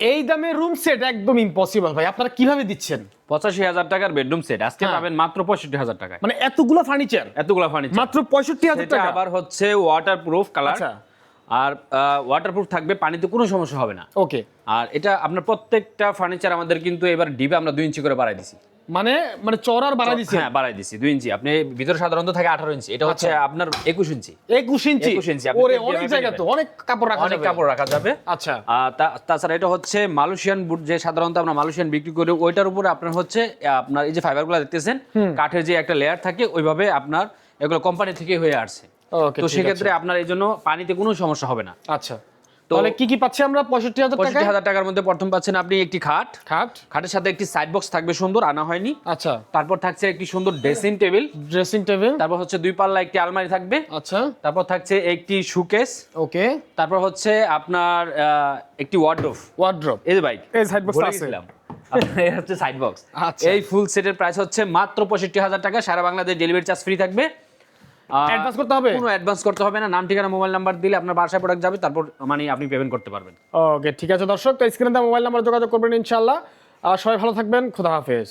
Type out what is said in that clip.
এই দামে room set একদম ইম্পসিবল ভাই। আপনারা কীভাবে দিচ্ছেন? পঁচাশি হাজার টাকার বেডরুম সেট আজকে হ্যাঁ। পাবেন মাত্র পঁয়ষট্টি হাজার টাকায়। মানে এতগুলো ফার্নিচার এতগুলো ফার্নিচার মাত্র পঁয়ষট্টি হাজার টাকা? আবার হচ্ছে ওয়াটার প্রুফ কালার। আর ওয়াটার প্রুফ থাকবে পানিতে কোনো সমস্যা হবে না। ওকে আর এটা আপনার প্রত্যেকটা ফার্নিচার আমাদের কিন্তু এবার ডিবে আমরা দুই ইঞ্চি করে বাড়াই দিছি। মানে মানে চড়ার বাড়া দিচ্ছে হ্যাঁ বাড়াই দিছি দুই ইঞ্চি। আপনি ভিতরে সাধারণত থাকে আঠারো ইঞ্চি। এটা হচ্ছে আপনার একুশ ইঞ্চি। একুশ ইঞ্চি? 21 ইঞ্চি, আপনি ওরে অনেক জায়গা তো অনেক কাপড় রাখা যাবে। অনেক কাপড় রাখা যাবে। আচ্ছা। তাছাড়া এটা হচ্ছে মালয়েশিয়ান বুট যে সাধারণত আমরা মালয়েশিয়ান বিক্রি করি ওইটার উপরে আপনার হচ্ছে আপনার এই যে ফাইবারগুলো দেখতেছেন কাঠের যে একটা লেয়ার থাকে ওইভাবে আপনার এগুলো কোম্পানি থেকে হয়ে আসছে। তো সেক্ষেত্রে আপনার এই জন্য পানিতে কোনো সমস্যা হবে না। আচ্ছা। তাহলে কি কি পাচ্ছি আমরা? পঁয়ষট্টি হাজার পঁয়ষট্টি হাজার টাকার মধ্যে প্রথম পাচ্ছেন আপনি একটি খাট। খাট। খাটের সাথে একটি সাইড বক্স থাকবে সুন্দর আনা হয়নি। আচ্ছা। তারপর থাকছে একটি সুন্দর ড্রেসিং টেবিল ড্রেসিং টেবিল তারপর হচ্ছে দুই পাল্লা একটি আলমারি থাকবে। আচ্ছা। তারপর থাকছে একটি সুকেস ওকে। তারপর হচ্ছে আপনার একটি ওয়ার্ড্রোফ ওয়ার্ড্রপ এই যে বাইক এই সাইড বক্স আছে। এই হচ্ছে সাইড বক্স আচ্ছা। এই ফুল সেটের প্রাইস হচ্ছে মাত্র পঁয়ষট্টি হাজার টাকা। সারা বাংলাদেশ ডেলিভারি চার্জ ফ্রি থাকবে। অ্যাডভান্স করতে হবে? কোনো অ্যাডভান্স করতে হবে না। নাম ঠিকানা মোবাইল নাম্বার দিলে আপনার বাসায় প্রোডাক্ট যাবে তারপর মানে আপনি পেমেন্ট করতে পারবেন। ওকে ঠিক আছে দর্শক তো স্ক্রিনে মোবাইল নাম্বার যোগাযোগ করবেন ইনশাআল্লাহ। আর সবাই ভালো থাকবেন খুদা হাফেজ।